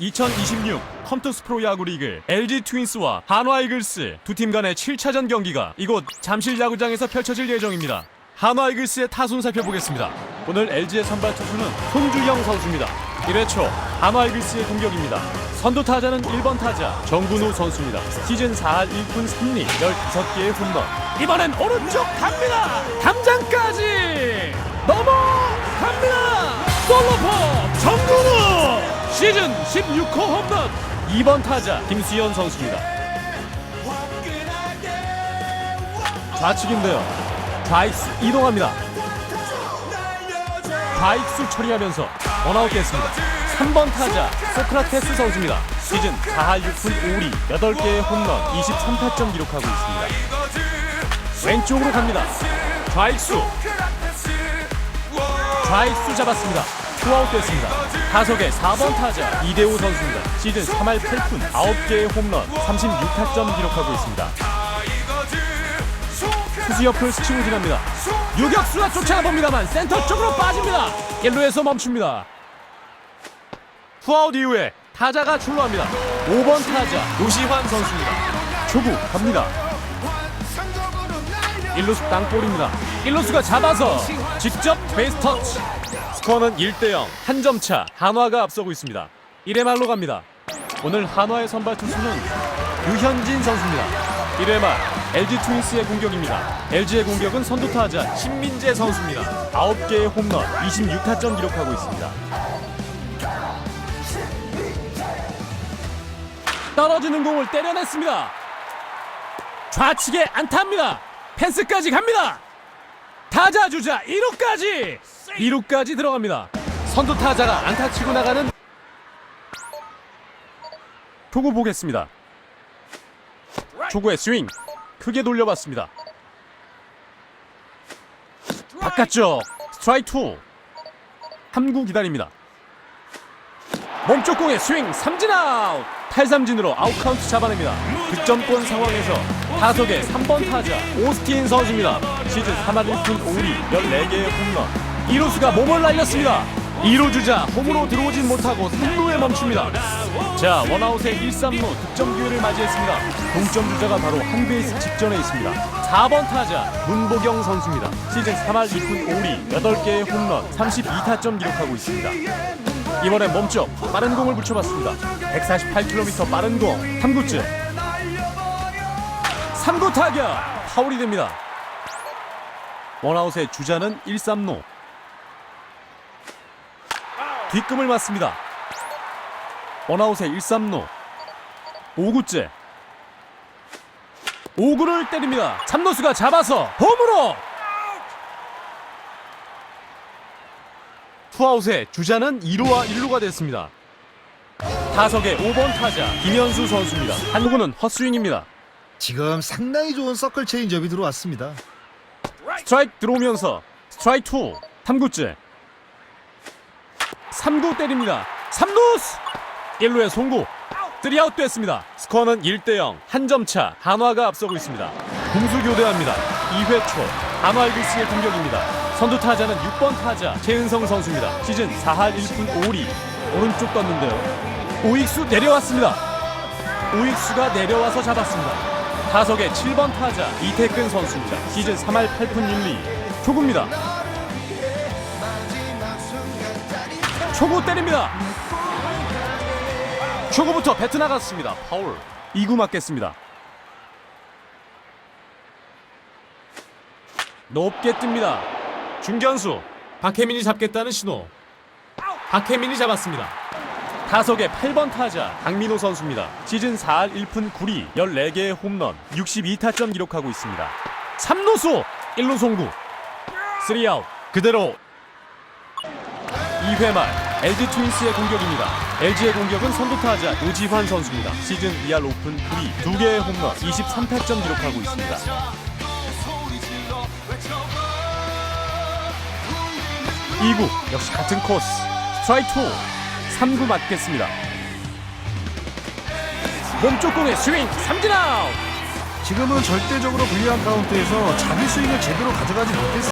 2026 컴투스 프로 야구 리그 LG 트윈스와 한화 이글스 두 팀 간의 7차전 경기가 이곳 잠실 야구장에서 펼쳐질 예정입니다. 한화 이글스의 타순 살펴보겠습니다. 오늘 LG의 선발 투수는 손주영 선수입니다. 1회 초 한화 이글스의 공격입니다. 선두 타자는 1번 타자 정근우 선수입니다. 시즌 4할 1분 3리 15개의 홈런. 이번엔 오른쪽 갑니다. 담장까지 넘어갑니다. 솔로포 시즌 16호 홈런 2번 타자 김수현 선수입니다. 좌측인데요. 좌익수 이동합니다. 좌익수 처리하면서 원아웃 됐습니다. 3번 타자 소크라테스 선수입니다. 시즌 4할 6푼 5리 8개의 홈런 23타점 기록하고 있습니다. 왼쪽으로 갑니다. 좌익수 좌익수 잡았습니다. 투아웃 됐습니다. 타석의 4번 타자 이대호 선수입니다. 시즌 3할 8푼 9개의 홈런 36타점 기록하고 있습니다. 투수 옆을 스치고 지납니다. 유격수가 쫓아갑니다만 센터 쪽으로 빠집니다. 1루에서 멈춥니다. 투아웃 이후에 타자가 출루합니다. 5번 타자 노시환 선수입니다. 초구 갑니다. 1루수 땅볼입니다. 1루수가 잡아서 직접 베이스 터치. 스코어는 1대0 한 점 차 한화가 앞서고 있습니다. 1회 말로 갑니다. 오늘 한화의 선발 투수는 유현진 선수입니다. 1회 말 LG 트윈스의 공격입니다. LG의 공격은 선두 타자 신민재 선수입니다. 9개의 홈런 26타점 기록하고 있습니다. 떨어지는 공을 때려냈습니다. 좌측에 안타입니다. 펜스까지 갑니다. 타자 주자 1루까지 2루까지 들어갑니다. 선두 타자가 안타 치고 나가는 초구 보겠습니다. 초구의 스윙 크게 돌려봤습니다. 바깥쪽 스트라이크 2 3구 기다립니다. 몸쪽 공의 스윙 삼진 아웃 탈삼진으로 아웃 카운트 잡아냅니다. 득점권 상황에서 타석의 3번 타자 오스틴 선수입니다. 시즌 3할 1푼 5리 14개의 홈런 2루수가 몸을 날렸습니다. 2루 주자 홈으로 들어오진 못하고 3루에 멈춥니다. 자 원아웃의 1, 3루 득점 기회를 맞이했습니다. 동점 주자가 바로 한 베이스 직전에 있습니다. 4번 타자 문보경 선수입니다. 시즌 3할 2푼 5리 8개의 홈런 32타점 기록하고 있습니다. 이번엔 몸쪽 빠른 공을 붙여봤습니다. 148km 빠른 공 3구째 3구 타격 파울이 됩니다. 원아웃의 주자는 1, 3루 뒷금을 맞습니다. 원아웃의 1, 3루 5구째 5구를 때립니다. 참노수가 잡아서 홈으로 투아웃의 주자는 2루와 1루가 됐습니다. 타석의 5번 타자 김현수 선수입니다. 한국은 헛스윙입니다. 지금 상당히 좋은 서클 체인지업이 들어왔습니다. 스트라이크 들어오면서 스트라이크 2 3구째 3구 때립니다. 3루스 1루의 송구 3아웃 됐습니다. 스코어는 1대0 한 점 차 한화가 앞서고 있습니다. 공수 교대합니다. 2회 초 한화 이글스의 공격입니다. 선두 타자는 6번 타자 최은성 선수입니다. 시즌 4할 1푼 5리 오른쪽 떴는데요. 오익수 내려왔습니다. 오익수가 내려와서 잡았습니다. 타석의 7번 타자 이태근 선수입니다. 시즌 3할 8푼 1리 초구입니다. 초구 때립니다. 초구부터 배트 나갔습니다. 파울. 2구 맞겠습니다. 높게 뜹니다. 중견수 박혜민이 잡겠다는 신호. 박혜민이 잡았습니다. 타석의 8번 타자 강민호 선수입니다. 시즌 4할 1푼 9리 14개의 홈런 62타점 기록하고 있습니다. 3루수 1루 송구 3아웃 그대로 2회 말 LG 트윈스의 공격입니다. LG의 공격은 선두 타자 노지환 선수입니다. 시즌 2할 오픈 9리 2개의 홈런 23타점 기록하고 있습니다. 2구 역시 같은 코스 스트라이크 2 3구 맞겠습니다. 몸쪽 공의 스윙 삼진 아웃 지금은 절대적으로 불리한 카운트에서 자기 스윙을 제대로 가져가지 못했습니다.